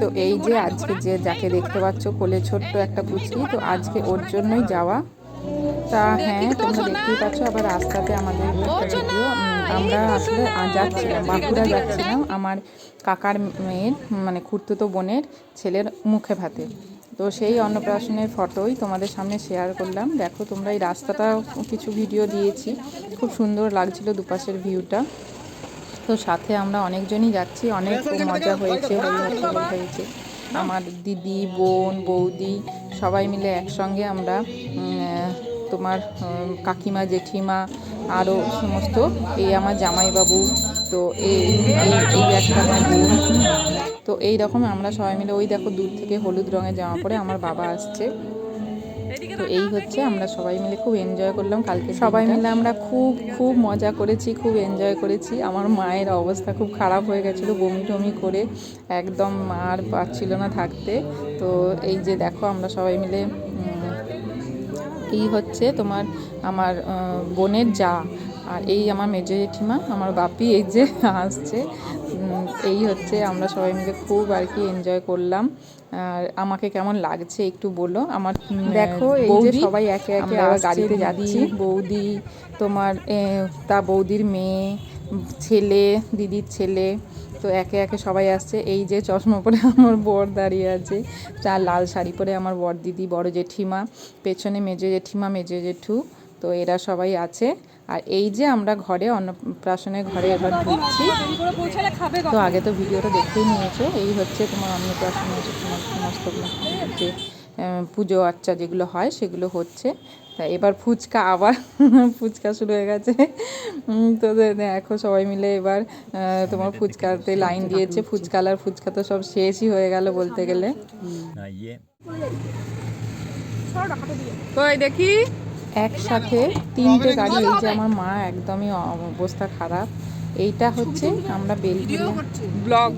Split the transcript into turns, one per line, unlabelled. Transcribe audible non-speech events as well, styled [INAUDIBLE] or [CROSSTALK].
তো এই যে আজকে যে যাকে দেখতে পাচ্ছ কোলে ছোট্ট একটা পুচকি তো আজকে ওর জন্যই যাওয়া। তা হ্যাঁ তোমরা দেখতেই পাচ্ছ আবার রাস্তাতে আমাদের ভিডিও আমরা আসলে যাচ্ছিলাম বাঁকুড়া যাচ্ছিলাম আমার কাকার মেয়ের মানে খুঁড়তুতো বোনের ছেলের মুখে ভাতে। তো সেই অন্নপ্রাশনের ফটোই তোমাদের সামনে শেয়ার করলাম। দেখো তোমরা এই রাস্তাটা কিছু ভিডিও দিয়েছি। খুব সুন্দর লাগছিল দুপাশের ভিউটা তো সাথে আমরা অনেকজনই যাচ্ছি অনেক মজা হয়েছে হই হট্টগোল হয়েছে আমার দিদি বোন বৌদি সবাই মিলে একসঙ্গে আমরা তোমার কাকিমা জেঠিমা আরও সমস্ত এই আমার জামাইবাবু তো এই এই- একটা। তো এই রকম আমরা সবাই মিলে ওই দেখো দূর থেকে হলুদ রঙের জামা পরে আমার বাবা আসছে। তো এই হচ্ছে আমরা সবাই মিলে খুব এনজয় করলাম কালকে সবাই মিলে আমরা খুব খুব মজা করেছি খুব এনজয় করেছি। আমার মায়ের অবস্থা খুব খারাপ হয়ে গেছিল বমি টমি করে একদম মার পাচ্ছিল না থাকতে। তো এই যে দেখো আমরা সবাই মিলে এই হচ্ছে তোমার আমার বোনের যা। আর এই আমার মেজো জেঠিমা আমার বাপি এই যে আসছে। এই হচ্ছে আমরা সবাই মিলে খুব আর কি এনজয় করলাম। আর আমাকে কেমন লাগছে একটু বলো। আমার
দেখো, এই যে সবাই একে একে
গাড়িতে যাচ্ছি। বৌদি তোমার তা বৌদির মেয়ে ছেলে দিদির ছেলে তো একে একে সবাই আসছে। এই যে চশমা পরে আমার বর দাঁড়িয়ে আছে চার লাল শাড়ি পরে আমার বর দিদি বড় জেঠিমা পেছনে মেজো জেঠিমা মেজো জেঠু। তো এরা সবাই আছে। আর এই যে আমরা ঘরে অন্নপ্রাশনের ঘরে এবার ঢুকছি তো আগে তো ভিডিওটা দেখেই নিয়েছো এই হচ্ছে তোমার অন্নপ্রাশনের তোমার সমস্ত যে পুজো আচ্চা যেগুলো হয় সেগুলো হচ্ছে। তা এবার ফুচকা আবার [LAUGHS] ফুচকা শুরু হয়ে গেছে। তো দেখো সবাই মিলে এবার তোমার ফুচকাতে লাইন দিয়েছে ফুচকালার ফুচকা তো সব শেষই হয়ে গেল বলতে গেলে।
না ইয়ে।
কই দেখি?
একসাথে তিনটে গাড়ি এই যে আমার মা একদমই অবস্থা খারাপ। এইটা হচ্ছে আমরা বেলঘরিয়া
ব্লগ।